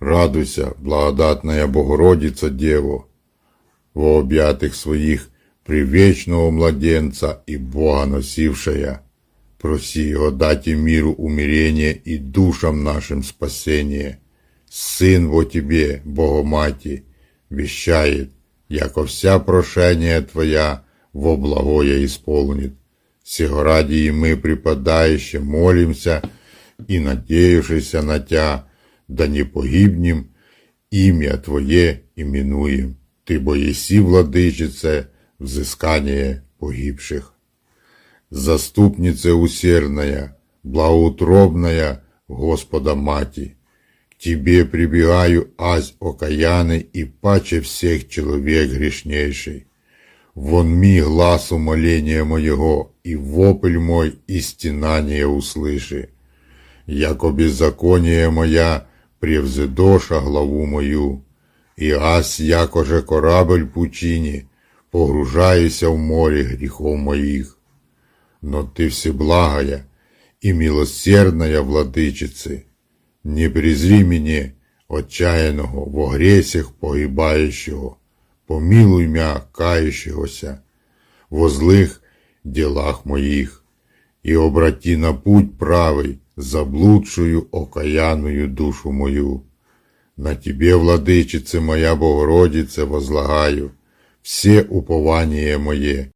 Радуйся, благодатная Богородица Дево, во объятых своих привечного младенца и Бога носившая. Проси его дать им миру умирение и душам нашим спасение. Сын во тебе, Богомати, вещает, яко вся прошение Твоя во благое исполнит. Сего ради и мы, припадающе, молимся и надеявшися на Тя, да не погибнем, ім'я Твоє іменуєм. Ти бо єсі, владичице, взискання погибших. Заступнице усердная, благоутробная Господа Мати, Тебе прибегаю, ась окаянный и паче всех человек грешнейший. Вон ми глаз умоления моего, и вопль мой, и стенание услыши. Яко беззаконие моя превзедоша главу мою, и ась, яко же корабль пучині, погружаюся в море гріхов моїх. Но ты всеблагая и милосердная владычицы, не презри мне, отчаянного, во гресях погибающего, помилуй мя кающегося, во злых делах моих, и обрати на путь правый заблудшую окаянную душу мою. На тебе, владычице моя Богородице, возлагаю все упование мое,